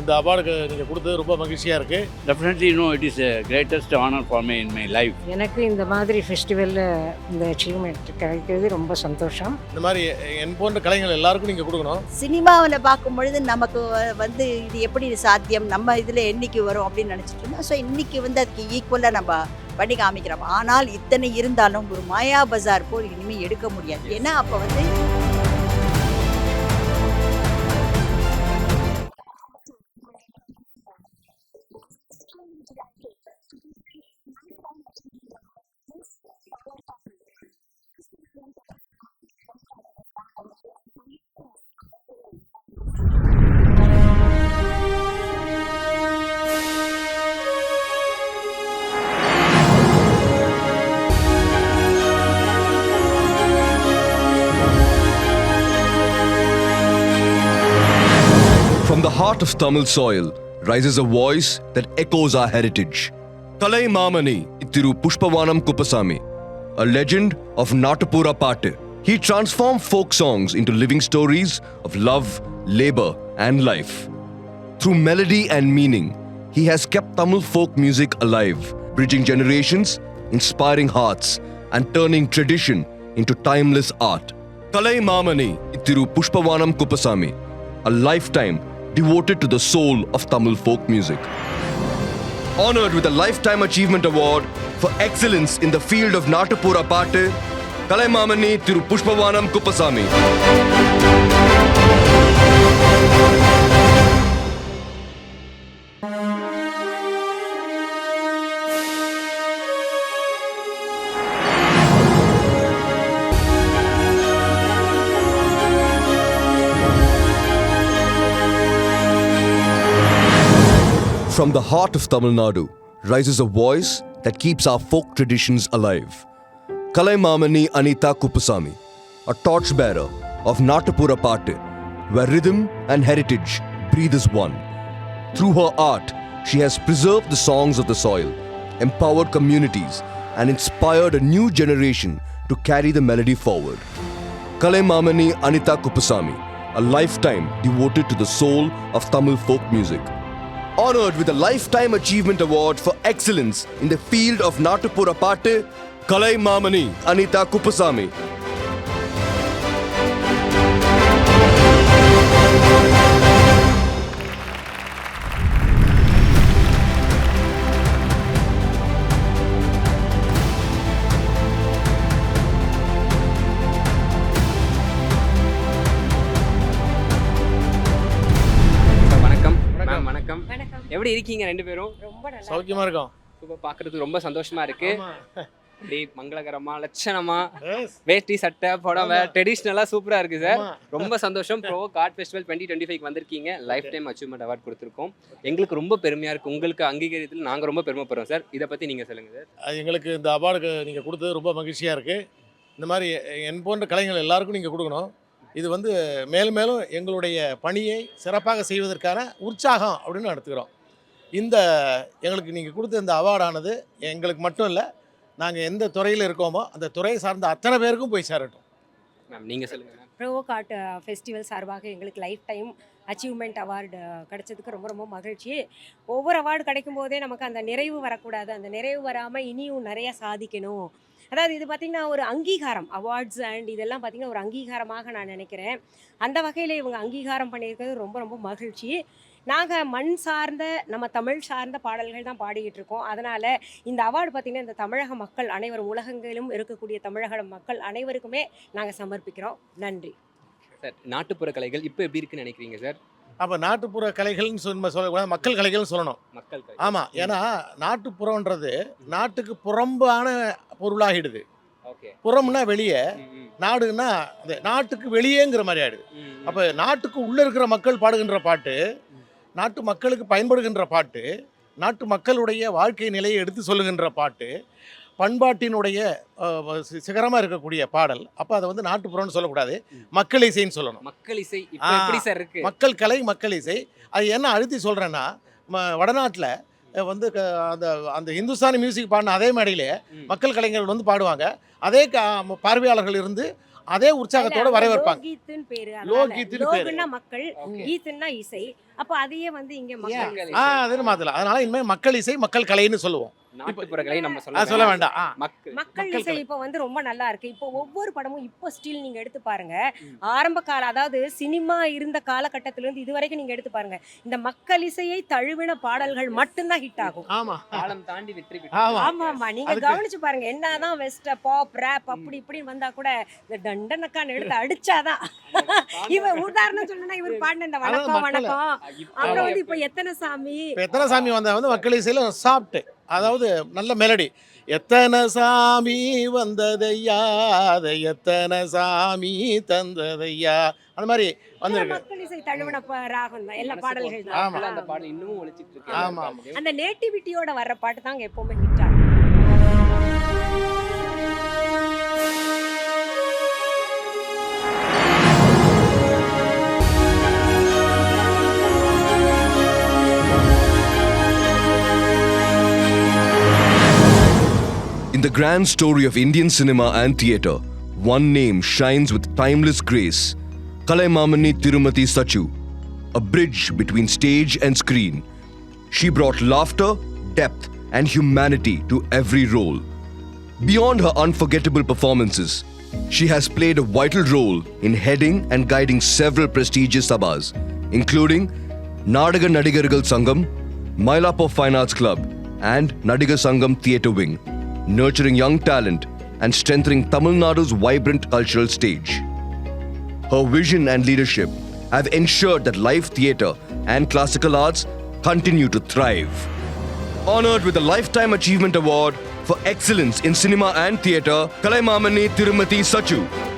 இந்த அவார்டு நீங்கள் கொடுத்தது ரொம்ப மகிழ்ச்சியாக இருக்குது Definitely, no, it is a greatest honor for me in my life. எனக்கு இந்த மாதிரி ஃபெஸ்டிவலில் இந்த அச்சீவ்மெண்ட் கிடைக்கிறது ரொம்ப சந்தோஷம். இந்த மாதிரி என் போன்ற கலைஞர்கள் எல்லாருக்கும் நீங்கள் கொடுக்கணும். சினிமாவில் பார்க்கும் பொழுது நமக்கு வந்து இது எப்படி சாத்தியம் நம்ம இதில் என்னைக்கு வரும் அப்படின்னு நினச்சிட்டு இருந்தோம். ஸோ இன்னைக்கு வந்து அதுக்கு ஈக்குவலாக நம்ம பண்ணி காமிக்கிறோம். ஆனால் இத்தனை இருந்தாலும் ஒரு மாயா பஜார் போல் இனிமேல் எடுக்க முடியாது. ஏன்னா அப்போ வந்து heart of Tamil soil rises a voice that echoes our heritage. Kalai Mamani Ittiru Pushpavanam Kupasami, a legend of Natapura Pate. He transformed folk songs into living stories of love, labor, and life. Through melody and meaning, he has kept Tamil folk music alive, bridging generations, inspiring hearts, and turning tradition into timeless art. Kalai Mamani Ittiru Pushpavanam Kupasami, a lifetime devoted to the soul of Tamil folk music. Honored with a Lifetime Achievement Award for excellence in the field of Natapura Pate, Kalai Mamani Thiru Pushpavanam Kupasami. From the heart of Tamil Nadu rises a voice that keeps our folk traditions alive. Kalai Mamani Anita Kupasami, a torchbearer of Natapura Pate, where rhythm and heritage breathe as one. Through her art, she has preserved the songs of the soil, empowered communities, and inspired a new generation to carry the melody forward. Kalai Mamani Anita Kupasami, a lifetime devoted to the soul of Tamil folk music honored with a Lifetime Achievement Award for excellence in the field of Natapura Pate, Kalai Mamani, Anita Kupasami. எப்படி இருக்கீங்க ரெண்டு பேரும்? ரொம்ப நல்லா சௌக்கியமாக இருக்கும். Super. பார்க்கறதுக்கு ரொம்ப சந்தோஷமா இருக்கு. அப்படியே மங்களகரமா லட்சணமா. வேஷ்டி சட்டை புடவை ட்ரெடிஷ்னலா சூப்பரா இருக்கு சார். ரொம்ப சந்தோஷம். Pro card festival twenty twenty five வந்திருக்கீங்க. லைஃப் டைம் அச்சீவ்மெண்ட் அவார்ட் கொடுத்துருக்கோம். எங்களுக்கு ரொம்ப பெருமையா இருக்கு. உங்களுக்கு அங்கீகரித்தில் நாங்க ரொம்ப பெருமைப்படுறோம் சார். இதை பத்தி நீங்க சொல்லுங்க சார். எங்களுக்கு இந்த அவார்டு நீங்கள் கொடுத்தது ரொம்ப மகிழ்ச்சியாக இருக்குது இந்த மாதிரி என் போன்ற கலைஞர்கள் எல்லாருக்கும் நீங்கள் கொடுக்கணும். இது வந்து மேலும் மேலும் எங்களுடைய பணியை சிறப்பாக செய்வதற்கான உற்சாகம் அப்படின்னு நான் எடுத்துக்கிறோம் இந்த எங்களுக்கு நீங்கள் கொடுத்த இந்த அவார்டானது எங்களுக்கு மட்டும் இல்லை நாங்கள் எந்த துறையில் இருக்கோமோ அந்த துறையை சார்ந்த அத்தனை பேருக்கும் போய் சேரட்டும். மேம் நீங்க சொல்லுங்க. மேம் ப்ரோ கார்ட் ஃபெஸ்டிவல் சார்பாக எங்களுக்கு லைஃப் டைம் அச்சீவ்மெண்ட் அவார்டு கிடைச்சதுக்கு ரொம்ப ரொம்ப மகிழ்ச்சி. ஒவ்வொரு அவார்டு கிடைக்கும் போதே நமக்கு அந்த நிறைவு வரக்கூடாது. அந்த நிறைவு வராமல் இனியும் நிறைய சாதிக்கணும். அதாவது இது பார்த்திங்கன்னா ஒரு அங்கீகாரம் அவார்ட்ஸ் அண்ட் இதெல்லாம் பார்த்திங்கன்னா ஒரு அங்கீகாரமாக நான் நினைக்கிறேன். அந்த வகையில் இவங்க அங்கீகாரம் பண்ணியிருக்கிறது ரொம்ப ரொம்ப மகிழ்ச்சி. நாங்கள் மண் சார்ந்த நம்ம தமிழ் சார்ந்த பாடல்கள் தான் பாடிக்கிட்டு இருக்கோம். அதனால் இந்த அவார்டு பார்த்திங்கன்னா இந்த தமிழக மக்கள் அனைவரும் உலகங்களிலும் இருக்கக்கூடிய தமிழக மக்கள் அனைவருக்குமே நாங்கள் சமர்ப்பிக்கிறோம். நன்றி. சார் நாட்டுப்புற கலைகள் இப்போ எப்படி இருக்குன்னு நினைக்கிறீங்க சார்? அப்போ நாட்டுப்புற கலைகள்னு சொல்ல சொல்லக்கூடாது மக்கள் கலைகள்னு சொல்லணும். மக்கள் கலை. ஆமாம் ஏன்னா நாட்டுப்புறன்றது நாட்டுக்கு புறம்பான பொருளாகிடுது. ஓகே. புறம்னா வெளியே நாடுன்னா நாட்டுக்கு வெளியேங்கிற மாதிரி ஆயிடுது. அப்போ நாட்டுக்கு உள்ளே இருக்கிற மக்கள் பாடுகின்ற பாட்டு நாட்டு மக்களுக்கு பயன்படுகின்ற பாட்டு நாட்டு மக்களுடைய வாழ்க்கை நிலையை எடுத்து சொல்லுகின்ற பாட்டு பண்பாட்டினுடைய சிகரமாக இருக்கக்கூடிய பாடல். அப்போ அதை வந்து நாட்டுப்புறம்னு சொல்லக்கூடாது. மக்கள் இசைன்னு சொல்லணும். மக்கள் இசை இப்போ ஆ. எப்படி சார் இருக்கு? மக்கள் கலை மக்கள் இசை அது என்ன அழுத்தி சொல்கிறேன்னா வடநாட்டில் வந்து க- அந்த அந்த இந்துஸ்தானி மியூசிக் பாடின அதே மேடையிலே. மக்கள் கலைஞர்கள் வந்து பாடுவாங்க. அதே க- பார்வையாளர்கள் இருந்து அதே உற்சாகத்தோட வரவேற்பாங்க லோகீத்துன்னு பேரு மக்கள். கீத்துன்னா இசை. அப்போ அதையே வந்து இங்க? மக்கள் ஆ அது மாத்தல அதனால இனிமேல் மக்கள் இசை மக்கள் கலைன்னு சொல்லுவோம். சொல்ல வேண்டாம். மக்கள். இசை. இப்போ வந்து ரொம்ப நல்லா இருக்கு. இப்போ ஒவ்வொரு படமும் இப்போ ஸ்டில் நீங்க எடுத்து பாருங்க. ஆரம்ப கால அதாவது சினிமா இருந்த காலகட்டத்தில இருந்து இது வரைக்கும் நீங்க எடுத்து பாருங்க. இந்த மக்கள் இசையை தழுவின பாடல்கள் மட்டும்தான் ஹிட் ஆகும். ஆமா. காலம் தாண்டி வெற்றி ஆமா. நீங்க கவனிச்சு பாருங்க. என்னதான் வெஸ்ட் பாப் ரேப் அப்படி இப்படி வந்தா கூட இந்த தண்டனக்கான எடுத்து அடிச்சாதான். இவன் உதாரணம் சொல்லணும்னா இவர் பாடின இந்த வணக்கம். வணக்கம். அப்புறம் இப்போ வந்து இப்போ எத்தனை சாமி? இப்போ எத்தனை சாமி வந்தா வந்து மக்கள் இசையில் சாப்பிட்டு அதாவது நல்ல மெலடி எத்தனை சாமி வந்ததையா? அதை எத்தனை சாமி தந்ததையா? அந்த மாதிரி வந்திருக்கு. மக்கள் இசை தழுவின ப- ராகம் தான் எல்லா பாடல்கள் ஆமா. தான். அந்த பாடல் இன்னமும் ஒழிச்சிட்டு இருக்கு. ஆமா, எல்லா அந்த நேட்டிவிட்டியோட வர்ற பாட்டு தாங்க எப்பவுமே ஹிட் ஆகும் grand story of Indian cinema and theatre, one name shines with timeless grace Kalaimamani Tirumati Sachu, a bridge between stage and screen. She brought laughter, depth, and humanity to every role. Beyond her unforgettable performances, she has played a vital role in heading and guiding several prestigious sabhas, including Nadaga Nadigargal Sangam, Mylapore Fine Arts Club, and Nadiga Sangam Theatre Wing, nurturing young talent and strengthening Tamil Nadu's vibrant cultural stage. Her vision and leadership have ensured that live theatre and classical arts continue to thrive. Honored with the Lifetime Achievement Award for Excellence in Cinema and Theatre, Kalaimamani Tirumati Sachu.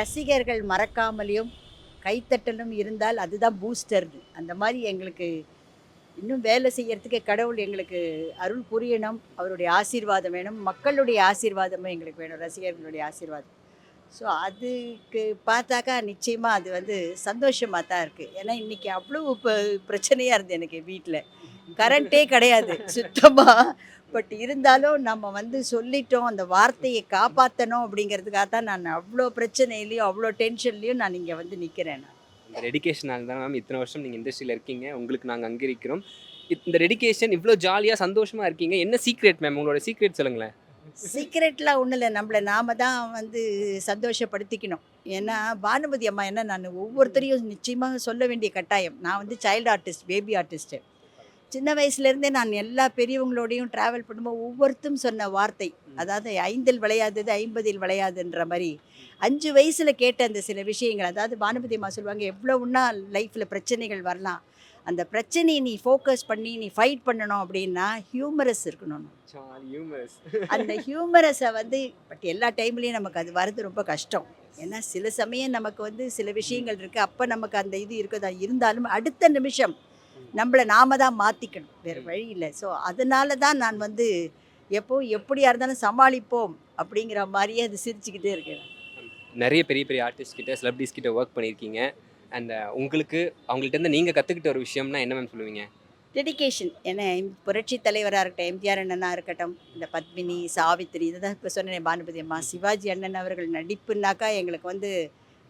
ரசிகர்கள் மறக்காமலையும் கைத்தட்டலும் இருந்தால் அதுதான் booster அந்த மாதிரி எங்களுக்கு இன்னும் வேலை செய்யறதுக்கு கடவுள் எங்களுக்கு அருள் புரியணும். அவருடைய ஆசீர்வாதம் வேணும். மக்களுடைய ஆசீர்வாதமும் எங்களுக்கு வேணும். ரசிகர்களுடைய ஆசீர்வாதம். ஸோ அதுக்கு பார்த்தாக்கா நிச்சயமாக அது வந்து சந்தோஷமாக தான் இருக்குது ஏன்னா இன்றைக்கி அவ்வளோ இப்போ பிரச்சனையாக இருந்தது எனக்கு வீட்டில் கரண்ட்டே கிடையாது சுத்தமாக பட் இருந்தாலும் நம்ம வந்து சொல்லிட்டோம் அந்த வார்த்தையை காப்பாற்றணும் அப்படிங்கிறதுக்காக தான் நான் அவ்வளோ பிரச்சனையிலையும் அவ்வளோ டென்ஷன்லேயும் நான் இங்கே வந்து நிற்கிறேன் இந்த டெடிகேஷனால தான் மேம் இத்தனை வருஷம் நீங்கள் இண்டஸ்ட்ரியில் இருக்கீங்க உங்களுக்கு நாங்கள் அங்கீகரிக்கிறோம் இத்- இந்த டெடிகேஷன் இவ்வளோ ஜாலியாக சந்தோஷமாக இருக்கீங்க. என்ன சீக்ரெட் மேம் உங்களோட சீக்ரெட் சொல்லுங்களேன். சீக்ரெட்லாம் ஒன்றும் இல்லை நம்மளை நாம தான் வந்து சந்தோஷப்படுத்திக்கணும். ஏன்னா பானுமதி அம்மா என்ன நான் ஒவ்வொருத்தரையும் நிச்சயமாக சொல்ல வேண்டிய கட்டாயம். நான் வந்து சைல்டு ஆர்டிஸ்ட் பேபி ஆர்டிஸ்ட்டு சின்ன வயசுலேருந்தே நான் எல்லா பெரியவங்களோடையும் ட்ராவல் பண்ணும்போது ஒவ்வொருத்தரும் சொன்ன வார்த்தை. அதாவது ஐந்தில் விளையாதது ஐம்பதில் விளையாதுன்ற மாதிரி. அஞ்சு வயசில் கேட்ட அந்த சில விஷயங்கள் அதாவது பானுமதி அம்மா சொல்லுவாங்க எவ்வளவுன்னா லைஃப்பில் பிரச்சனைகள் வரலாம். அந்த பிரச்சனையை நீ ஃபோக்கஸ் பண்ணி நீ ஃபைட் பண்ணணும் அப்படின்னா ஹியூமரஸ் இருக்கணும். ஹியூமரஸ் அந்த ஹியூமரஸை வந்து பட் எல்லா டைம்லேயும் நமக்கு அது வர்றது ரொம்ப கஷ்டம். ஏன்னா சில சமயம் நமக்கு வந்து சில விஷயங்கள் இருக்குது அப்போ நமக்கு அந்த இது இருக்குதா இருந்தாலும் அடுத்த நிமிஷம் நம்மளை நாம தான் மாற்றிக்கணும் வேறு வழி இல்லை. ஸோ அதனால தான் நான் வந்து எப்போ எப்படியா இருந்தாலும் சமாளிப்போம் அப்படிங்கிற மாதிரியே அது சிரிச்சுக்கிட்டே இருக்கேன் நிறைய பெரிய பெரிய ஆர்டிஸ்ட் கிட்ட செலிபிரிட்டிஸ் கிட்ட ஒர்க் பண்ணியிருக்கீங்க. அண்ட் உங்களுக்கு அவங்கள்ட்ட இருந்து நீங்கள் கற்றுக்கிட்ட ஒரு விஷயம்னா என்ன மேம் சொல்லுவீங்க? டெடிகேஷன் ஏன்னா புரட்சி தலைவராக இருக்கட்டும் எம்ஜிஆர் அண்ணனாக இருக்கட்டும் இந்த பத்மினி சாவித்திரி இதை தான் இப்போ சொன்னேன் பானுபதி அம்மா சிவாஜி அண்ணன் அவர்கள் நடிப்புனாக்கா எங்களுக்கு வந்து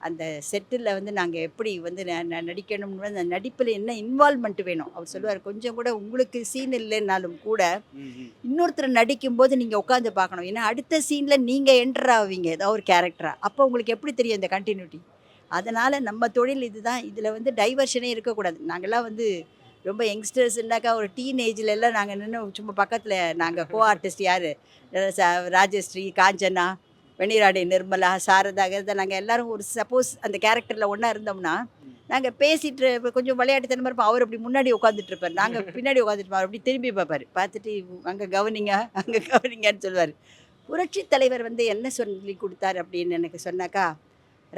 அந்த செட்டில் வந்து நாங்கள் எப்படி வந்து நடிக்கணும்னு அந்த நடிப்பில் என்ன இன்வால்மெண்ட் வேணும்? அவர் சொல்லுவார் கொஞ்சம் கூட உங்களுக்கு சீன் இல்லைன்னாலும் கூட இன்னொருத்தர் நடிக்கும்போது நீங்கள் உட்காந்து பார்க்கணும். ஏன்னா அடுத்த சீனில் நீங்கள் என்டர் ஆவீங்க ஏதோ ஒரு கேரக்டராக அப்போ உங்களுக்கு எப்படி தெரியும் இந்த கண்டினியூட்டி அதனால் நம்ம தொழில் இதுதான். இதில் வந்து டைவர்ஷனே இருக்கக்கூடாது. நாங்கள்லாம் வந்து ரொம்ப யங்ஸ்டர்ஸ்னாக்கா ஒரு டீனேஜில் எல்லாம் நாங்கள் நின்று சும்மா பக்கத்தில் நாங்கள் கோ ஆர்டிஸ்ட் யார் ராஜஸ்ரீ காஞ்சனா வெண்ணிராடை நிர்மலா சாரதா கீதா நாங்கள் எல்லாரும் ஒரு சப்போஸ் அந்த கேரக்டரில் ஒன்றா இருந்தோம்னா நாங்கள் பேசிட்டு இப்போ கொஞ்சம் விளையாட்டுத்தனமாக இருப்போம். அவர் அப்படி முன்னாடி உட்காந்துட்டு இருப்பார். நாங்கள் பின்னாடி உட்காந்துட்டு அப்படி திரும்பி பார்ப்பார். பார்த்துட்டு அங்கே கவனிங்க அங்கே கவனிங்கன்னு சொல்லுவார் புரட்சி தலைவர் வந்து என்ன சொல்லி கொடுத்தாரு அப்படின்னு எனக்கு சொன்னாக்கா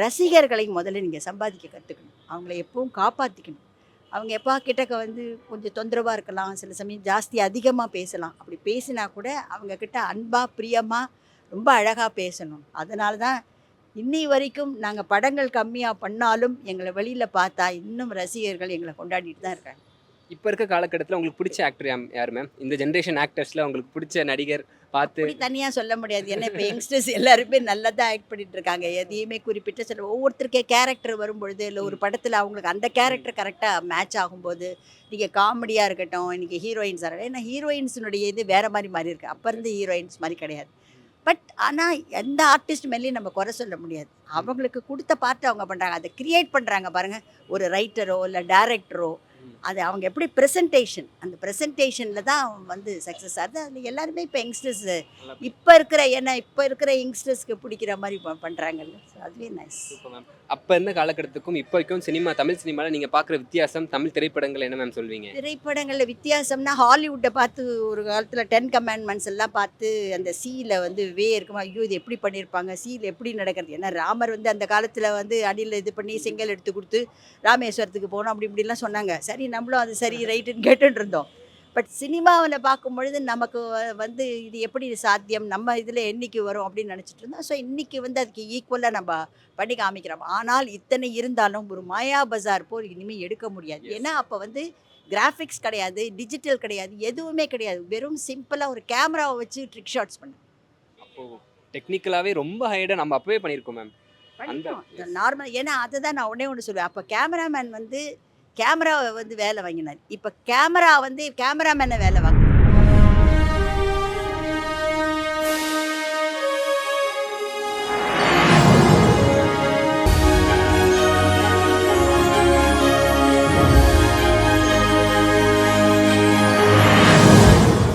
ரசிகர்களை முதல்ல நீங்கள் சம்பாதிக்க கற்றுக்கணும் அவங்கள எப்பவும் காப்பாற்றிக்கணும் அவங்க எப்பா கிட்டக்க வந்து கொஞ்சம் தொந்தரவாக இருக்கலாம். சில சமயம் ஜாஸ்தி அதிகமாக பேசலாம். அப்படி பேசினா கூட அவங்கக்கிட்ட அன்பாக பிரியமாக ரொம்ப அழகாக பேசணும். அதனால தான் இன்னி வரைக்கும் நாங்கள் படங்கள் கம்மியாக பண்ணாலும் எங்களை வெளியில் பார்த்தா இன்னும் ரசிகர்கள் எங்களை கொண்டாடிட்டு தான் இருக்காங்க. இப்போ இருக்க காலகட்டத்தில் உங்களுக்கு பிடிச்ச ஆக்டர் யார் மேம் இந்த ஜென்ரேஷன் ஆக்டர்ஸில் உங்களுக்கு பிடிச்ச நடிகர் பார்த்து தனியாக சொல்ல முடியாது. ஏன்னா இப்போ யங்ஸ்டர்ஸ் எல்லாருமே நல்லா தான் ஆக்ட் பண்ணிட்டு இருக்காங்க. எதையுமே குறிப்பிட்ட சில ஒவ்வொருத்தருக்கே கேரக்டர் வரும்பொழுது இல்லை ஒரு படத்தில் அவங்களுக்கு அந்த கேரக்டர் கரெக்டாக மேட்ச் ஆகும்போது நீங்கள் காமெடியாக இருக்கட்டும் இன்றைக்கி ஹீரோயின்ஸாக இருக்கட்டும் ஏன்னா ஹீரோயின்ஸினுடைய இது வேறு மாதிரி மாறி இருக்கு. அப்போ இருந்து ஹீரோயின்ஸ் மாதிரி கிடையாது. பட் ஆனால் எந்த ஆர்டிஸ்ட் மேலேயும் நம்ம குறை சொல்ல முடியாது. அவங்களுக்கு கொடுத்த பார்ட் அவங்க பண்ணுறாங்க அதை கிரியேட் பண்ணுறாங்க பாருங்கள் ஒரு ரைட்டரோ இல்லை டேரக்டரோ அது அவங்க எப்படி ப்ரெசன்டேஷன் அந்த ப்ரெசன்டேஷனில் தான் வந்து சக்ஸஸ் ஆகுது அதில் எல்லாருமே இப்போ யங்ஸ்டர்ஸ் இப்போ இருக்கிற ஏன்னா இப்போ இருக்கிற யங்ஸ்டர்ஸ்க்கு பிடிக்கிற மாதிரி ப- பண்றாங்கல்ல. So அதுவே நைஸ் அப்போ இருந்த காலகட்டத்துக்கும் இப்போ வரைக்கும் சினிமா தமிழ் சினிமாவில் நீங்கள் பார்க்குற வித்தியாசம் தமிழ் திரைப்படங்கள் என்ன மேம் சொல்வீங்க? திரைப்படங்களில் வித்தியாசம்னா ஹாலிவுட்டை பார்த்து ஒரு காலத்தில் டென் கமாண்ட்மெண்ட்ஸ் எல்லாம் பார்த்து அந்த சீல வந்து வே இருக்குமா. ஐயோ இது எப்படி பண்ணியிருப்பாங்க சீல் எப்படி நடக்கிறது? ஏன்னா ராமர் வந்து அந்த காலத்தில் வந்து அடியில் இது பண்ணி செங்கல் எடுத்து கொடுத்து ராமேஸ்வரத்துக்கு போனோம் அப்படி இப்படிலாம் சொன்னாங்க. சரி நம்மளும் அது சரி ரைட்டுன்னு கேட்டுட்டு இருந்தோம். பட் சினிமாவில் பார்க்கும் பொழுது நமக்கு வந்து இது எப்படி சாத்தியம்? நம்ம இதில் என்னைக்கு வரும் அப்படின்னு நினச்சிட்டு இருந்தோம். ஸோ இன்னைக்கு வந்து அதுக்கு ஈக்குவலாக நம்ம பண்ணி காமிக்கிறோம். ஆனால் இத்தனை இருந்தாலும் ஒரு மாயா பஜார் போல் இனிமேல் எடுக்க முடியாது. ஏன்னா அப்போ வந்து கிராஃபிக்ஸ் கிடையாது டிஜிட்டல் கிடையாது எதுவுமே கிடையாது. வெறும் சிம்பிளாக ஒரு கேமராவை வச்சு ட்ரிக் ஷாட்ஸ் பண்ண அப்போது டெக்னிக்கலாகவே ரொம்ப ஹைடாக நம்ம அப்போவே பண்ணியிருக்கோம் மேம். நார்மல் ஏன்னா அதை தான் நான் உடனே ஒன்று சொல்லுவேன். அப்போ கேமராமேன் வந்து கேமராவை வந்து வேலை வாங்கினார் இப்போ கேமரா வந்து கேமராமேனை வேலை வாங்குது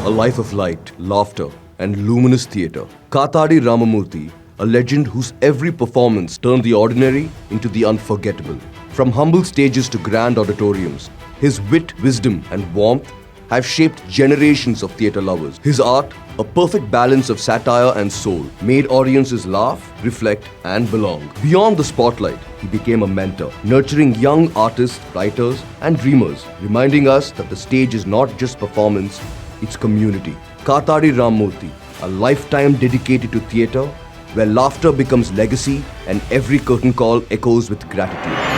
A life of light, laughter, and luminous theatre. Katadi Ramamurthy, a legend whose every performance turned the ordinary into the unforgettable. From humble stages to grand auditoriums, his wit, wisdom, and warmth have shaped generations of theatre lovers. His art, a perfect balance of satire and soul, made audiences laugh, reflect, and belong. Beyond the spotlight, he became a mentor, nurturing young artists, writers, and dreamers, reminding us that the stage is not just performance, it's community. Katari Rammurthy, a lifetime dedicated to theatre, where laughter becomes legacy and every curtain call echoes with gratitude.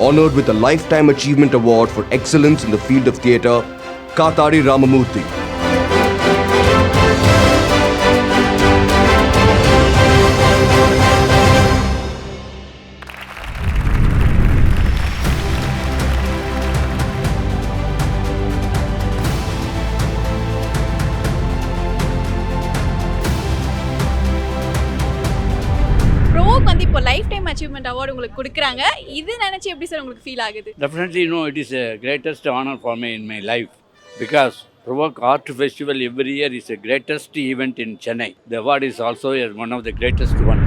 Honored with a Lifetime Achievement Award for excellence in the field of theatre, Katari Ramamurthy. கொடுக்குறாங்க இது நினச்சி எப்படி sir உங்களுக்கு feel ஆகுது Definitely, no, it is a greatest honor for me in my life because Provoke Art Festival every year is the greatest event in Chennai. The award is also a- one of the greatest one.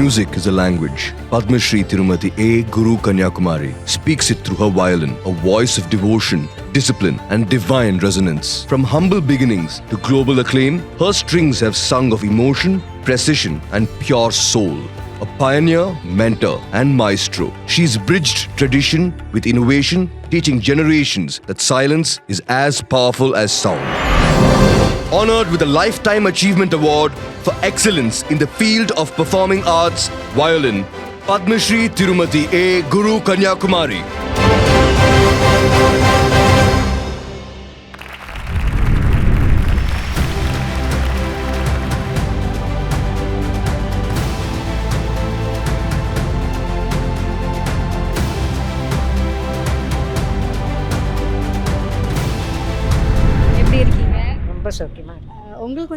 Music is a language, Padma Shri Tirumati A. Guru Kanyakumari speaks it through her violin, a voice of devotion, discipline, and divine resonance. From humble beginnings to global acclaim, her strings have sung of emotion, precision, and pure soul. A pioneer, mentor, and maestro, she's bridged tradition with innovation, teaching generations that silence is as powerful as sound honored with a Lifetime Achievement Award for excellence in the field of performing arts, violin, Padma Shri Tirumati A. Guru Kanyakumari.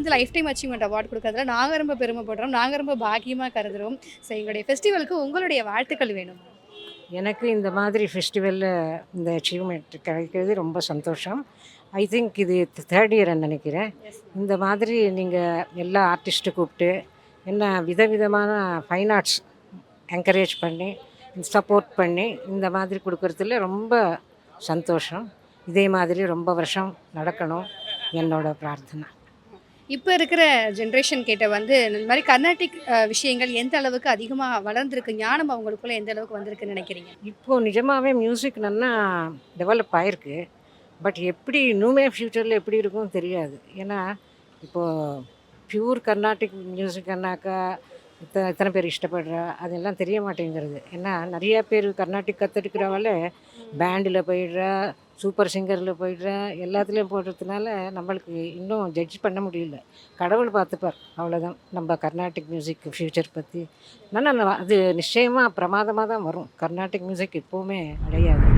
வந்து lifetime achievement award கொடுக்கறதுல நாங்கள் ரொம்ப பெருமைப்படுறோம். நாங்கள் ரொம்ப பாக்கியமாக கருதுறோம். So எங்களுடைய ஃபெஸ்டிவலுக்கு உங்களுடைய வாழ்த்துக்கள் வேணும். எனக்கு இந்த மாதிரி ஃபெஸ்டிவலில் இந்த அச்சீவ்மெண்ட் கிடைக்கிறது ரொம்ப சந்தோஷம். ஐ திங்க் இது தேர்ட் இயர் நினைக்கிறேன். இந்த மாதிரி நீங்கள் எல்லா ஆர்டிஸ்ட்டு கூப்பிட்டு என்ன விதவிதமான ஃபைன் ஆர்ட்ஸ் என்கரேஜ் பண்ணி சப்போர்ட் பண்ணி இந்த மாதிரி கொடுக்கறதுல ரொம்ப சந்தோஷம். இதே மாதிரி ரொம்ப வருஷம் நடக்கணும் என்னோட பிரார்த்தனை. இப்போ இருக்கிற ஜென்ரேஷன் கிட்ட வந்து இந்த மாதிரி கர்நாடிக் விஷயங்கள் எந்த அளவுக்கு அதிகமாக வளர்ந்துருக்கு? ஞானம் அவங்களுக்குள்ள எந்த அளவுக்கு வந்திருக்குன்னு நினைக்கிறீங்க? இப்போது நிஜமாகவே மியூசிக் நல்லா டெவலப் ஆயிருக்கு. பட் எப்படி இன்னுமே ஃப்யூச்சரில் எப்படி இருக்கும் தெரியாது. ஏன்னா இப்போது பியூர் கர்நாடிக் மியூசிக்னாக்கா இத்தனை இத்தனை பேர் இஷ்டப்படுறா அதெல்லாம் தெரிய மாட்டேங்கிறது. ஏன்னா நிறைய பேர் கர்நாடிக் கற்றுக்கிறவள பேண்டில் போயிடுறா சூப்பர் சிங்கரில் போயிடுறா எல்லாத்துலேயும் போடுறதுனால நம்மளுக்கு இன்னும் ஜட்ஜ் பண்ண முடியல. கடவுள் பார்த்துப்பார். அவ்வளோதான் நம்ம கர்நாடிக் மியூசிக் ஃப்யூச்சர் பற்றி ஆனால் அது நிச்சயமாக பிரமாதமாக தான் வரும். கர்நாடிக் மியூசிக் எப்போவுமே அடையாது.